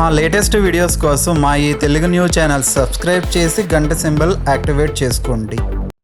మా latest videos కోసం మా ఈ తెలుగు న్యూస్ ఛానల్ సబ్స్క్రైబ్ చేసి గంట సింబల్ యాక్టివేట్ చేసుకోండి.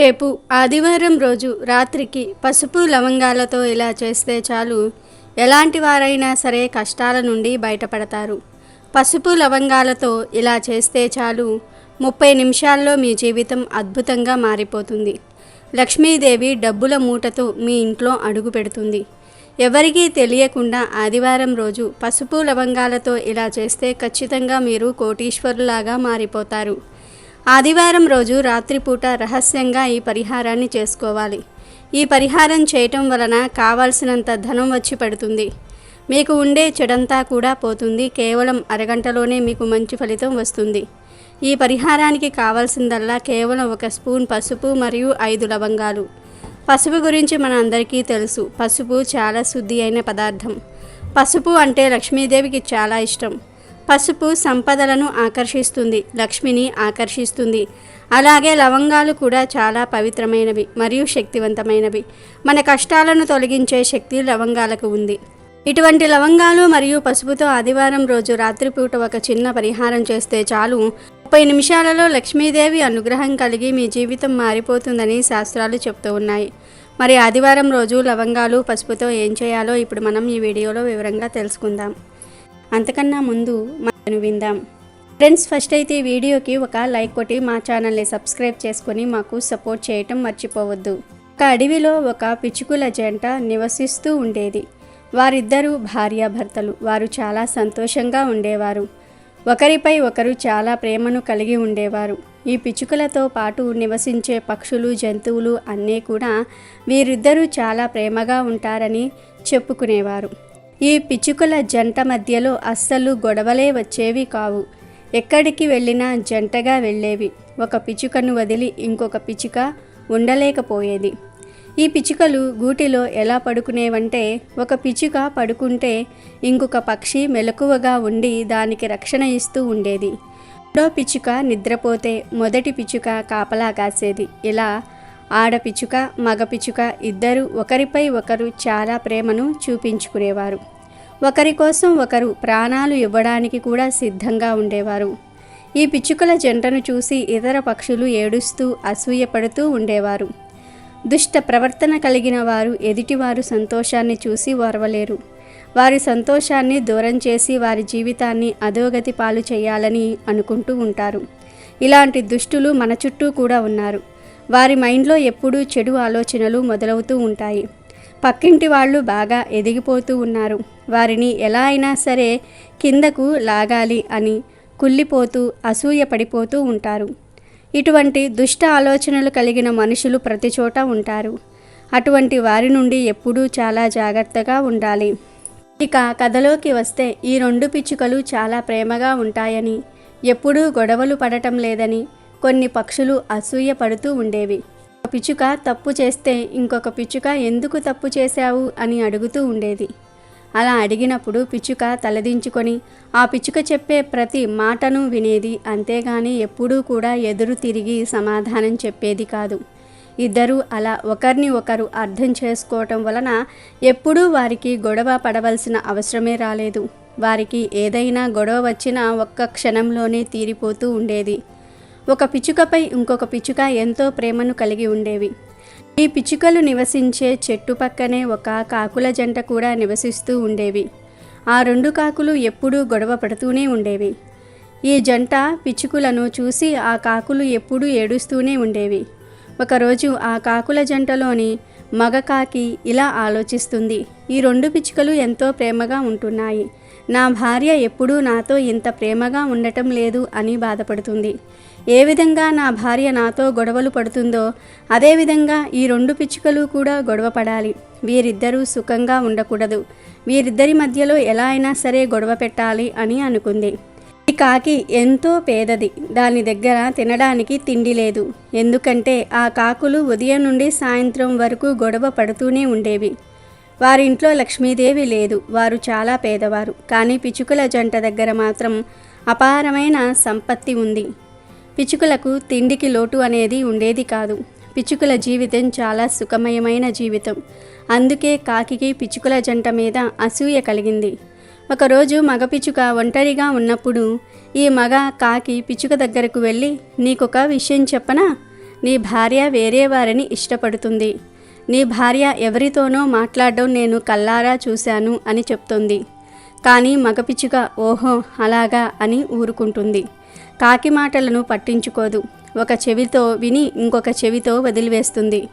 రేపు ఆదివారం రోజు రాత్రికి పసుపు లవంగాలతో ఇలా చేస్తే చాలు. ఎలాంటి వారైనా సరే కష్టాల నుండి బయటపడతారు. పసుపు లవంగాలతో ఇలా చేస్తే చాలు. ముప్పై నిమిషాల్లో మీ జీవితం అద్భుతంగా మారిపోతుంది. లక్ష్మీదేవి డబ్బుల మూటతో మీ ఇంట్లో అడుగు పెడుతుంది. ఎవరికీ తెలియకుండా ఆదివారం రోజు పసుపు లవంగాలతో ఇలా చేస్తే ఖచ్చితంగా మీరు కోటీశ్వరులాగా మారిపోతారు. ఆదివారం రోజు రాత్రిపూట రహస్యంగా ఈ పరిహారాన్ని చేసుకోవాలి. ఈ పరిహారం చేయటం వలన కావాల్సినంత ధనం వచ్చి పడుతుంది. మీకు ఉండే చెడంతా కూడా పోతుంది. కేవలం అరగంటలోనే మీకు మంచి ఫలితం వస్తుంది. ఈ పరిహారానికి కావాల్సిందల్లా కేవలం ఒక స్పూన్ పసుపు మరియు ఐదు లవంగాలు. పసుపు గురించి మన అందరికీ తెలుసు. పసుపు చాలా శుద్ధి అయిన పదార్థం. పసుపు అంటే లక్ష్మీదేవికి చాలా ఇష్టం. పసుపు సంపదలను ఆకర్షిస్తుంది లక్ష్మిని ఆకర్షిస్తుంది. అలాగే లవంగాలు కూడా చాలా పవిత్రమైనవి మరియు శక్తివంతమైనవి. మన కష్టాలను తొలగించే శక్తి లవంగాలకు ఉంది. ఇటువంటి లవంగాలు మరియు పసుపుతో ఆదివారం రోజు రాత్రిపూట ఒక చిన్న పరిహారం చేస్తే చాలు. ముప్పై నిమిషాలలో లక్ష్మీదేవి అనుగ్రహం కలిగి మీ జీవితం మారిపోతుందని శాస్త్రాలు చెప్తూ ఉన్నాయి. మరి ఆదివారం రోజు లవంగాలు పసుపుతో ఏం చేయాలో ఇప్పుడు మనం ఈ వీడియోలో వివరంగా తెలుసుకుందాం. అంతకన్నా ముందు మనం విందాం. ఫ్రెండ్స్ ఫస్ట్ అయితే ఈ వీడియోకి ఒక లైక్ కొట్టి మా ఛానల్ని సబ్స్క్రైబ్ చేసుకొని మాకు సపోర్ట్ చేయటం మర్చిపోవద్దు. ఒక అడవిలో ఒక పిచ్చుకుల జంట నివసిస్తూ ఉండేది. వారిద్దరూ భార్యాభర్తలు. వారు చాలా సంతోషంగా ఉండేవారు. ఒకరిపై ఒకరు చాలా ప్రేమను కలిగి ఉండేవారు. ఈ పిచ్చుకలతో పాటు నివసించే పక్షులు జంతువులు అన్నీ కూడా వీరిద్దరూ చాలా ప్రేమగా ఉంటారని చెప్పుకునేవారు. ఈ పిచ్చుకల జంట మధ్యలో అస్సలు గొడవలే వచ్చేవి కావు. ఎక్కడికి వెళ్ళినా జంటగా వెళ్ళేవి. ఒక పిచ్చుకను వదిలి ఇంకొక పిచ్చుక ఉండలేకపోయేది. ఈ పిచ్చుకలు గూటిలో ఎలా పడుకునేవంటే ఒక పిచ్చుక పడుకుంటే ఇంకొక పక్షి మెలకువగా ఉండి దానికి రక్షణ ఇస్తూ ఉండేది. రెండో పిచ్చుక నిద్రపోతే మొదటి పిచ్చుక కాపలా కాసేది. ఇలా ఆడపిచ్చుక మగపిచ్చుక ఇద్దరు ఒకరిపై ఒకరు చాలా ప్రేమను చూపించుకునేవారు. ఒకరి కోసం ఒకరు ప్రాణాలు ఇవ్వడానికి కూడా సిద్ధంగా ఉండేవారు. ఈ పిచ్చుకల జంటను చూసి ఇతర పక్షులు ఏడుస్తూ అసూయపడుతూ ఉండేవారు. దుష్ట ప్రవర్తన కలిగిన వారు ఎదుటివారు సంతోషాన్ని చూసి ఓర్వలేరు. వారి సంతోషాన్ని దూరం చేసి వారి జీవితాన్ని అధోగతి పాలు చేయాలని అనుకుంటూ ఉంటారు. ఇలాంటి దుష్టులు మన చుట్టూ కూడా ఉన్నారు. వారి మైండ్లో ఎప్పుడూ చెడు ఆలోచనలు మొదలవుతూ ఉంటాయి. పక్కింటి వాళ్ళు బాగా ఎదిగిపోతూ ఉన్నారు. వారిని ఎలా అయినా సరే కిందకు లాగాలి అని కుళ్ళిపోతూ అసూయ పడిపోతూ ఉంటారు. ఇటువంటి దుష్ట ఆలోచనలు కలిగిన మనుషులు ప్రతి చోట ఉంటారు. అటువంటి వారి నుండి ఎప్పుడూ చాలా జాగ్రత్తగా ఉండాలి. ఇక కథలోకి వస్తే ఈ రెండు పిచ్చుకలు చాలా ప్రేమగా ఉంటాయని ఎప్పుడూ గొడవలు పడటం లేదని కొన్ని పక్షులు అసూయ పడుతూ ఉండేవి. ఒక పిచ్చుక తప్పు చేస్తే ఇంకొక పిచ్చుక ఎందుకు తప్పు చేశావు అని అడుగుతూ ఉండేది. అలా అడిగినప్పుడు పిచ్చుక తలదించుకొని ఆ పిచ్చుక చెప్పే ప్రతి మాటను వినేది అంతేగాని ఎప్పుడూ కూడా ఎదురు తిరిగి సమాధానం చెప్పేది కాదు. ఇద్దరూ అలా ఒకరిని ఒకరు అర్థం చేసుకోవటం వలన ఎప్పుడూ వారికి గొడవ పడవలసిన అవసరమే రాలేదు. వారికి ఏదైనా గొడవ వచ్చినా ఒక్క క్షణంలోనే తీరిపోతూ ఉండేది. ఒక పిచ్చుకపై ఇంకొక పిచ్చుక ఎంతో ప్రేమను కలిగి ఉండేవి. ఈ పిచ్చుకలు నివసించే చెట్టు పక్కనే ఒక కాకుల జంట కూడా నివసిస్తూ ఉండేవి. ఆ రెండు కాకులు ఎప్పుడూ గొడవ పడుతూనే ఉండేవి. ఈ జంట పిచ్చుకులను చూసి ఆ కాకులు ఎప్పుడూ ఏడుస్తూనే ఉండేవి. ఒకరోజు ఆ కాకుల జంటలోని మగ కాకి ఇలా ఆలోచిస్తుంది ఈ రెండు పిచ్చుకలు ఎంతో ప్రేమగా ఉంటున్నాయి. నా భార్య ఎప్పుడూ నాతో ఇంత ప్రేమగా ఉండటం లేదు అని బాధపడుతుంది. ఏ విధంగా నా భార్య నాతో గొడవలు పడుతుందో అదేవిధంగా ఈ రెండు పిచ్చుకలు కూడా గొడవ పడాలి. వీరిద్దరూ సుఖంగా ఉండకూడదు. వీరిద్దరి మధ్యలో ఎలా అయినా సరే గొడవ పెట్టాలి అని అనుకుంది. కాకి ఎంతో పేదది. దాని దగ్గర తినడానికి తిండి లేదు. ఎందుకంటే ఆ కాకులు ఉదయం నుండి సాయంత్రం వరకు గొడవ పడుతూనే ఉండేవి. వారింట్లో లక్ష్మీదేవి లేదు. వారు చాలా పేదవారు. కానీ పిచ్చుకల జంట దగ్గర మాత్రం అపారమైన సంపత్తి ఉంది. పిచ్చుకలకు తిండికి లోటు అనేది ఉండేది కాదు. పిచ్చుకల జీవితం చాలా సుఖమయమైన జీవితం. అందుకే కాకికి పిచ్చుకల జంట మీద అసూయ కలిగింది. ఒకరోజు మగ పిచ్చుక ఒంటరిగా ఉన్నప్పుడు ఈ మగ కాకి పిచ్చుక దగ్గరకు వెళ్ళి నీకొక విషయం చెప్పనా? నీ భార్య వేరే వారిని ఇష్టపడుతుంది. నీ భార్య ఎవరితోనో మాట్లాడడం నేను కల్లారా చూశాను అని చెప్తుంది. కానీ మగపిచ్చుక ఓహో అలాగా అని ఊరుకుంటుంది. కాకి మాటలను పట్టించుకోదు. ఒక చెవితో విని ఇంకొక చెవితో వదిలివేస్తుంది.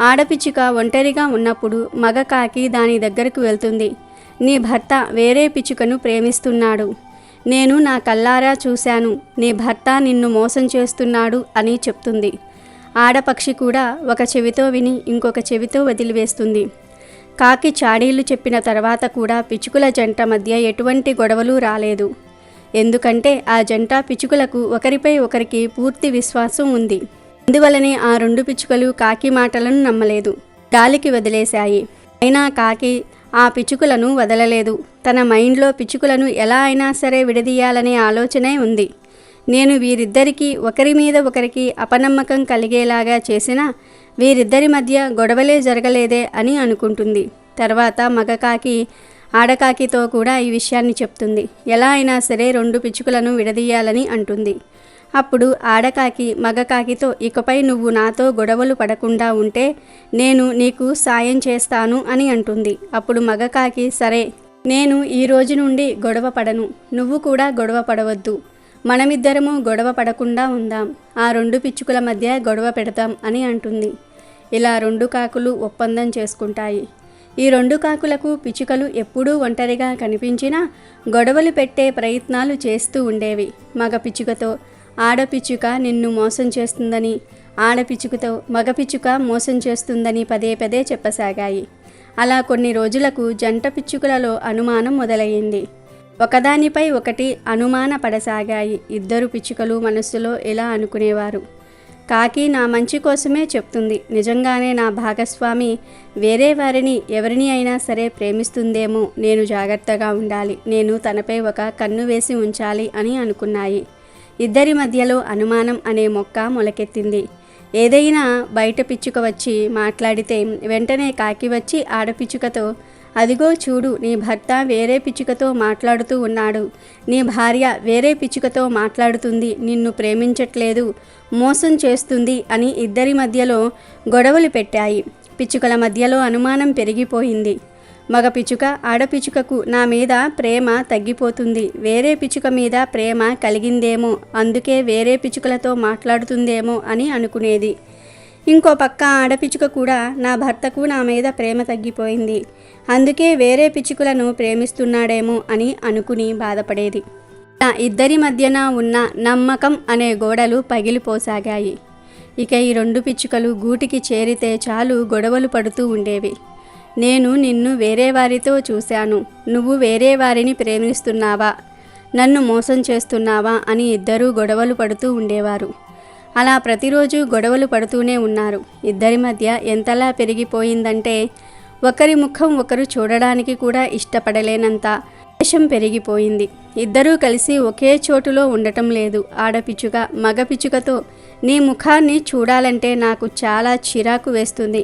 ఆడపిచ్చుక ఒంటరిగా ఉన్నప్పుడు మగ కాకి దాని దగ్గరకు వెళ్తుంది. నీ భర్త వేరే పిచ్చుకను ప్రేమిస్తున్నాడు. నేను నా కల్లారా చూశాను. నీ భర్త నిన్ను మోసం చేస్తున్నాడు అని చెప్తుంది. ఆడపక్షి కూడా ఒక చెవితో విని ఇంకొక చెవితో వదిలివేస్తుంది. కాకి చాడీలు చెప్పిన తర్వాత కూడా పిచ్చుకల జంట మధ్య ఎటువంటి గొడవలు రాలేదు. ఎందుకంటే ఆ జంట పిచ్చుకలకు ఒకరిపై ఒకరికి పూర్తి విశ్వాసం ఉంది. అందువలనే ఆ రెండు పిచ్చుకలు కాకి మాటలను నమ్మలేదు. గాలికి వదిలేశాయి. అయినా కాకి ఆ పిచ్చుకలను వదలలేదు. తన మైండ్లో పిచ్చుకలను ఎలా అయినా సరే విడదీయాలనే ఆలోచనే ఉంది. నేను వీరిద్దరికీ ఒకరి మీద ఒకరికి అపనమ్మకం కలిగేలాగా చేసినా వీరిద్దరి మధ్య గొడవలే జరగలేదే అని అనుకుంటుంది. తర్వాత మగకాకి ఆడకాకితో కూడా ఈ విషయాన్ని చెప్తుంది. ఎలా అయినా సరే రెండు పిచ్చుకలను విడదీయాలని అంటుంది. అప్పుడు ఆడకాకి మగకాకితో ఇకపై నువ్వు నాతో గొడవలు పడకుండా ఉంటే నేను నీకు సాయం చేస్తాను అని అంటుంది. అప్పుడు మగకాకి సరే నేను ఈ రోజు నుండి గొడవ పడను నువ్వు కూడా గొడవ పడవద్దు. మనమిద్దరము గొడవ పడకుండా ఉందాం ఆ రెండు పిచ్చుకల మధ్య గొడవ పెడతాం అని అంటుంది. ఇలా రెండు కాకులు ఒప్పందం చేసుకుంటాయి. ఈ రెండు కాకులకు పిచ్చుకలు ఎప్పుడూ ఒంటరిగా కనిపించినా గొడవలు పెట్టే ప్రయత్నాలు చేస్తూ ఉండేవి. మగ పిచ్చుకతో ఆడపిచ్చుక నిన్ను మోసం చేస్తుందని ఆడపిచ్చుకతో మగపిచ్చుక మోసం చేస్తుందని పదే పదే చెప్పసాగాయి. అలా కొన్ని రోజులకు జంట పిచ్చుకలలో అనుమానం మొదలయ్యింది. ఒకదానిపై ఒకటి అనుమాన పడసాగాయి. ఇద్దరు పిచ్చుకలు మనస్సులో ఎలా అనుకునేవారు. కాకి నా మంచి కోసమే చెప్తుంది. నిజంగానే నా భాగస్వామి వేరే వారిని ఎవరిని అయినా సరే ప్రేమిస్తుందేమో. నేను జాగ్రత్తగా ఉండాలి. నేను తనపై ఒక కన్ను వేసి ఉంచాలి అని అనుకున్నాయి. ఇద్దరి మధ్యలో అనుమానం అనే మొక్క మొలకెత్తింది. ఏదైనా బయట పిచ్చుక వచ్చి మాట్లాడితే వెంటనే కాకి వచ్చి ఆడపిచ్చుకతో అదిగో చూడు నీ భర్త వేరే పిచ్చుకతో మాట్లాడుతూ ఉన్నాడు. నీ భార్య వేరే పిచ్చుకతో మాట్లాడుతుంది నిన్ను ప్రేమించట్లేదు మోసం చేస్తుంది అని ఇద్దరి మధ్యలో గొడవలు పెట్టాయి. పిచ్చుకల మధ్యలో అనుమానం పెరిగిపోయింది. మగ పిచ్చుక ఆడపిచ్చుకకు నా మీద ప్రేమ తగ్గిపోతుంది. వేరే పిచ్చుక మీద ప్రేమ కలిగిందేమో అందుకే వేరే పిచ్చుకలతో మాట్లాడుతుందేమో అని అనుకునేది. ఇంకో పక్క ఆడపిచ్చుక కూడా నా భర్తకు నా మీద ప్రేమ తగ్గిపోయింది. అందుకే వేరే పిచ్చుకలను ప్రేమిస్తున్నాడేమో అని అనుకుని బాధపడేది. నా ఇద్దరి మధ్యన ఉన్న నమ్మకం అనే గోడలు పగిలిపోసాగాయి. ఇక ఈ రెండు పిచ్చుకలు గూటికి చేరితే చాలు గొడవలు పడుతూ ఉండేవి. నేను నిన్ను వేరే వారితో చూశాను. నువ్వు వేరే వారిని ప్రేమిస్తున్నావా? నన్ను మోసం చేస్తున్నావా? అని ఇద్దరూ గొడవలు పడుతూ ఉండేవారు. అలా ప్రతిరోజు గొడవలు పడుతూనే ఉన్నారు. ఇద్దరి మధ్య ఎంతలా పెరిగిపోయిందంటే ఒకరి ముఖం ఒకరు చూడడానికి కూడా ఇష్టపడలేనంత ద్వేషం పెరిగిపోయింది. ఇద్దరూ కలిసి ఒకే చోటులో ఉండటం లేదు. ఆడపిచ్చుక మగ పిచ్చుకతో నీ ముఖాన్ని చూడాలంటే నాకు చాలా చిరాకు వేస్తుంది.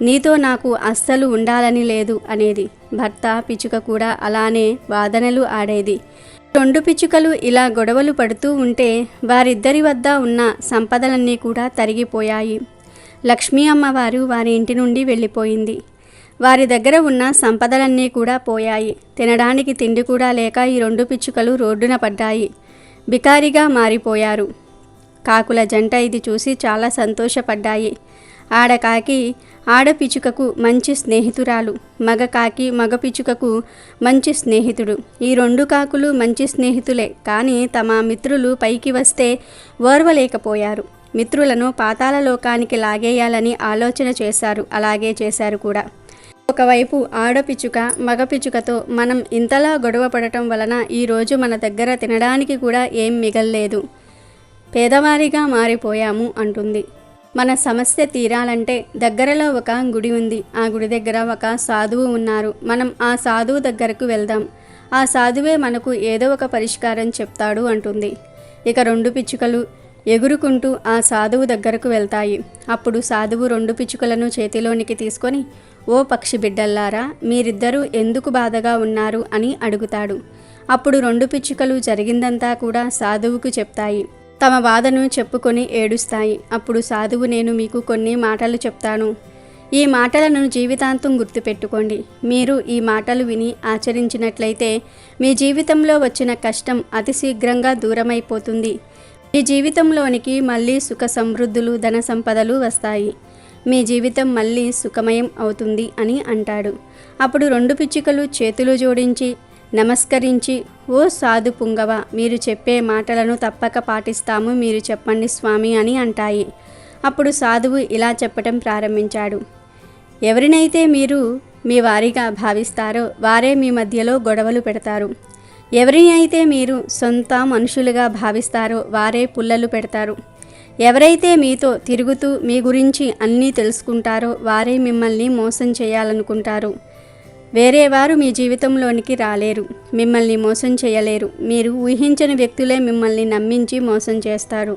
నీతో నాకు అస్సలు ఉండాలని లేదు అనేది. భర్త పిచ్చుక కూడా అలానే వాదనలు ఆడేది. రెండు పిచ్చుకలు ఇలా గొడవలు పడుతూ ఉంటే వారిద్దరి వద్ద ఉన్న సంపదలన్నీ కూడా తరిగిపోయాయి. లక్ష్మీ అమ్మవారు వారి ఇంటి నుండి వెళ్ళిపోయింది. వారి దగ్గర ఉన్న సంపదలన్నీ కూడా పోయాయి. తినడానికి తిండి కూడా లేక ఈ రెండు పిచ్చుకలు రోడ్డున పడ్డాయి. బికారిగా మారిపోయారు. కాకుల జంట ఇది చూసి చాలా సంతోషపడ్డాయి. ఆడకాకి ఆడపిచ్చుకకు మంచి స్నేహితురాలు. మగ కాకి మగ పిచుకకు మంచి స్నేహితుడు. ఈ రెండు కాకులు మంచి స్నేహితులే. కానీ తమ మిత్రులు పైకి వస్తే ఓర్వలేకపోయారు. మిత్రులను పాతాల లోకానికి లాగేయాలని ఆలోచన చేశారు. అలాగే చేశారు కూడా. ఒకవైపు ఆడపిచ్చుక మగ పిచ్చుకతో మనం ఇంతలా గొడవ పడటం వలన ఈరోజు మన దగ్గర తినడానికి కూడా ఏం మిగల్లేదు. పేదవారిగా మారిపోయాము అంటుంది. మన సమస్య తీరాలంటే దగ్గరలో ఒక గుడి ఉంది. ఆ గుడి దగ్గర ఒక సాధువు ఉన్నారు. మనం ఆ సాధువు దగ్గరకు వెళ్దాం. ఆ సాధువే మనకు ఏదో ఒక పరిష్కారం చెప్తాడు అంటుంది. ఇక రెండు పిచ్చుకలు ఎగురుకుంటూ ఆ సాధువు దగ్గరకు వెళ్తాయి. అప్పుడు సాధువు రెండు పిచ్చుకలను చేతిలోనికి తీసుకొని ఓ పక్షి బిడ్డల్లారా మీరిద్దరూ ఎందుకు బాధగా ఉన్నారు అని అడుగుతాడు. అప్పుడు రెండు పిచ్చుకలు జరిగిందంతా కూడా సాధువుకు చెప్తాయి. తమ బాధను చెప్పుకొని ఏడుస్తాయి. అప్పుడు సాధువు నేను మీకు కొన్ని మాటలు చెప్తాను. ఈ మాటలను జీవితాంతం గుర్తుపెట్టుకోండి. మీరు ఈ మాటలు విని ఆచరించినట్లయితే మీ జీవితంలో వచ్చిన కష్టం అతి శీఘ్రంగా దూరమైపోతుంది. మీ జీవితంలోనికి మళ్ళీ సుఖ సమృద్ధులు ధన సంపదలు వస్తాయి. మీ జీవితం మళ్ళీ సుఖమయం అవుతుంది అని అంటాడు. అప్పుడు రెండు పిచ్చుకలు చేతులు జోడించి నమస్కరించి ఓ సాధు పుంగవ మీరు చెప్పే మాటలను తప్పక పాటిస్తాము మీరు చెప్పండి స్వామి అని అంటాయి. అప్పుడు సాధువు ఇలా చెప్పటం ప్రారంభించాడు. ఎవరినైతే మీరు మీ వారిగా భావిస్తారో వారే మీ మధ్యలో గొడవలు పెడతారు. ఎవరిని అయితే మీరు సొంత మనుషులుగా భావిస్తారో వారే పుల్లలు పెడతారు. ఎవరైతే మీతో తిరుగుతూ మీ గురించి అన్నీ తెలుసుకుంటారో వారే మిమ్మల్ని మోసం చేయాలనుకుంటారు. వేరే వారు మీ జీవితంలోనికి రాలేరు. మిమ్మల్ని మోసం చేయలేరు. మీరు ఊహించని వ్యక్తులే మిమ్మల్ని నమ్మించి మోసం చేస్తారు.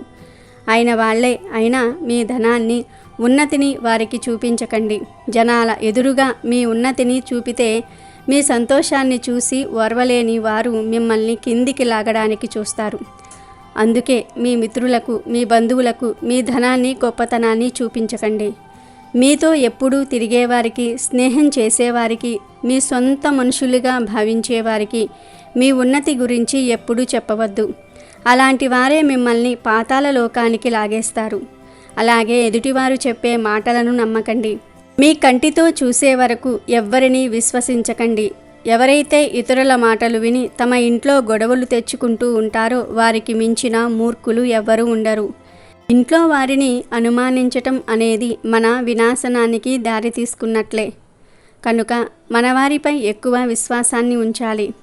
అయిన వాళ్ళే అయినా మీ ధనాన్ని ఉన్నతిని వారికి చూపించకండి. జనాల ఎదురుగా మీ ఉన్నతిని చూపితే మీ సంతోషాన్ని చూసి ఓర్వలేని వారు మిమ్మల్ని కిందికి లాగడానికి చూస్తారు. అందుకే మీ మిత్రులకు మీ బంధువులకు మీ ధనాన్ని గొప్పతనాన్ని చూపించకండి. మీతో ఎప్పుడూ తిరిగేవారికి స్నేహం చేసేవారికి మీ సొంత మనుషులుగా భావించేవారికి మీ ఉన్నతి గురించి ఎప్పుడూ చెప్పవద్దు. అలాంటి వారే మిమ్మల్ని పాతాల లోకానికి లాగేస్తారు. అలాగే ఎదుటివారు చెప్పే మాటలను నమ్మకండి. మీ కంటితో చూసే వరకు ఎవ్వరినీ విశ్వసించకండి. ఎవరైతే ఇతరుల మాటలు విని తమ ఇంట్లో గొడవలు తెచ్చుకుంటూ ఉంటారో వారికి మించిన మూర్ఖులు ఎవ్వరూ ఉండరు. ఇంట్లో వారిని అనుమానించటం అనేది మన వినాశనానికి దారి తీసుకున్నట్లే. కనుక మన వారిపై ఎక్కువ విశ్వాసాన్ని ఉంచాలి.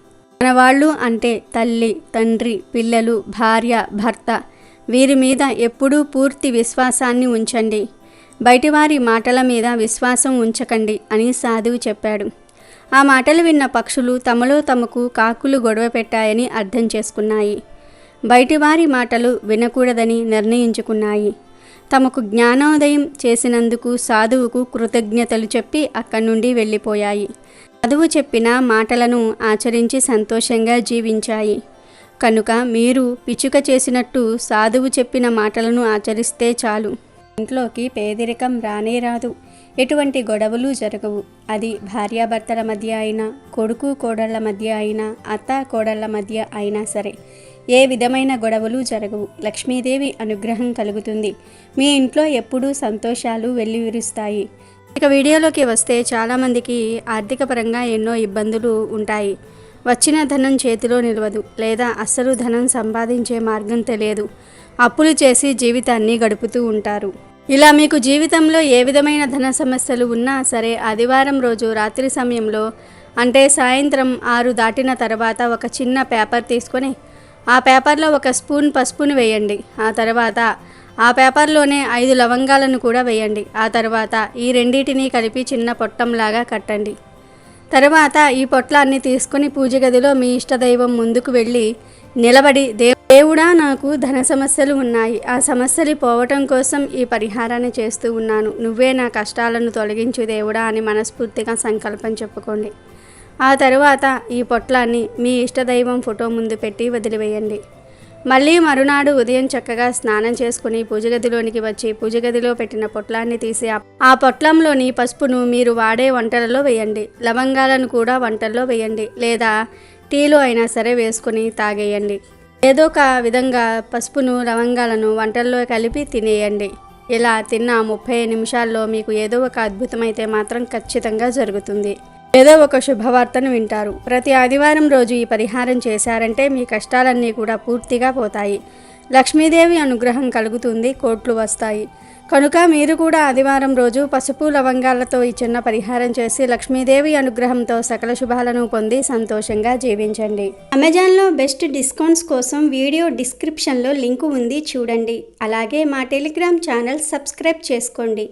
మన వాళ్ళు అంటే తల్లి తండ్రి పిల్లలు భార్య భర్త వీరి మీద ఎప్పుడూ పూర్తి విశ్వాసాన్ని ఉంచండి. బయటివారి మాటల మీద విశ్వాసం ఉంచకండి అని సాధువు చెప్పాడు. ఆ మాటలు విన్న పక్షులు తమలో తమకు కాకులు గొడవ పెట్టాయని అర్థం చేసుకున్నాయి. బయటివారి మాటలు వినకూడదని నిర్ణయించుకున్నాయి. తమకు జ్ఞానోదయం చేసినందుకు సాధువుకు కృతజ్ఞతలు చెప్పి అక్కడి నుండి వెళ్ళిపోయాయి. సాధువు చెప్పిన మాటలను ఆచరించి సంతోషంగా జీవించాయి. కనుక మీరు పిచ్చుక చేసినట్టు సాధువు చెప్పిన మాటలను ఆచరిస్తే చాలు. ఇంట్లోకి పేదరికం రానే రాదు. ఎటువంటి గొడవలు జరగవు. అది భార్యాభర్తల మధ్య అయినా కొడుకు కోడళ్ళ మధ్య అయినా అత్త కోడళ్ళ మధ్య అయినా సరే. ఏ విధమైన గొడవలు జరగవు. లక్ష్మీదేవి అనుగ్రహం కలుగుతుంది. మీ ఇంట్లో ఎప్పుడూ సంతోషాలు వెల్లివిరుస్తాయి. ఇక వీడియోలోకి వస్తే చాలామందికి ఆర్థిక పరంగా ఎన్నో ఇబ్బందులు ఉంటాయి. వచ్చిన ధనం చేతిలో నిలవదు. లేదా అస్సలు ధనం సంపాదించే మార్గం తెలియదు. అప్పులు చేసి జీవితాన్ని గడుపుతూ ఉంటారు. ఇలా మీకు జీవితంలో ఏ విధమైన ధన సమస్యలు ఉన్నా సరే ఆదివారం రోజు రాత్రి సమయంలో అంటే సాయంత్రం ఆరు దాటిన తర్వాత ఒక చిన్న పేపర్ తీసుకొని ఆ పేపర్లో ఒక స్పూన్ పసుపును వేయండి. ఆ తర్వాత ఆ పేపర్లోనే ఐదు లవంగాలను కూడా వేయండి. ఆ తర్వాత ఈ రెండింటిని కలిపి చిన్న పొట్టంలాగా కట్టండి. తర్వాత ఈ పొట్లాన్ని తీసుకుని పూజ గదిలో మీ ఇష్టదైవం ముందుకు వెళ్ళి నిలబడి దే దేవుడా నాకు ధన సమస్యలు ఉన్నాయి. ఆ సమస్యలు పోవటం కోసం ఈ పరిహారాన్ని చేస్తూ ఉన్నాను. నువ్వే నా కష్టాలను తొలగించు దేవుడా అని మనస్ఫూర్తిగా సంకల్పం చెప్పుకోండి. ఆ తరువాత ఈ పొట్లాన్ని మీ ఇష్టదైవం ఫోటో ముందు పెట్టి వదిలివేయండి. మళ్ళీ మరునాడు ఉదయం చక్కగా స్నానం చేసుకుని పూజ గదిలోనికి వచ్చి పూజ గదిలో పెట్టిన పొట్లాన్ని తీసి ఆ పొట్లంలోని పసుపును మీరు వాడే వంటలలో వేయండి. లవంగాలను కూడా వంటల్లో వేయండి. లేదా టీలో అయినా సరే వేసుకుని తాగేయండి. ఏదో ఒక విధంగా పసుపును లవంగాలను వంటల్లో కలిపి తినేయండి. ఇలా తిన్న ముప్పై నిమిషాల్లో మీకు ఏదో ఒక అద్భుతమైతే మాత్రం ఖచ్చితంగా జరుగుతుంది. ఏదో ఒక శుభవార్తను వింటారు. ప్రతి ఆదివారం రోజు ఈ పరిహారం చేశారంటే మీ కష్టాలన్నీ కూడా పూర్తిగా పోతాయి. లక్ష్మీదేవి అనుగ్రహం కలుగుతుంది కోట్లు వస్తాయి. కనుక మీరు కూడా ఆదివారం రోజు పసుపు లవంగాలతో ఈ చిన్న పరిహారం చేసి లక్ష్మీదేవి అనుగ్రహంతో సకల శుభాలను పొంది సంతోషంగా జీవించండి. అమెజాన్లో బెస్ట్ డిస్కౌంట్స్ కోసం వీడియో డిస్క్రిప్షన్లో లింకు ఉంది చూడండి. అలాగే మా టెలిగ్రామ్ ఛానల్ సబ్స్క్రైబ్ చేసుకోండి.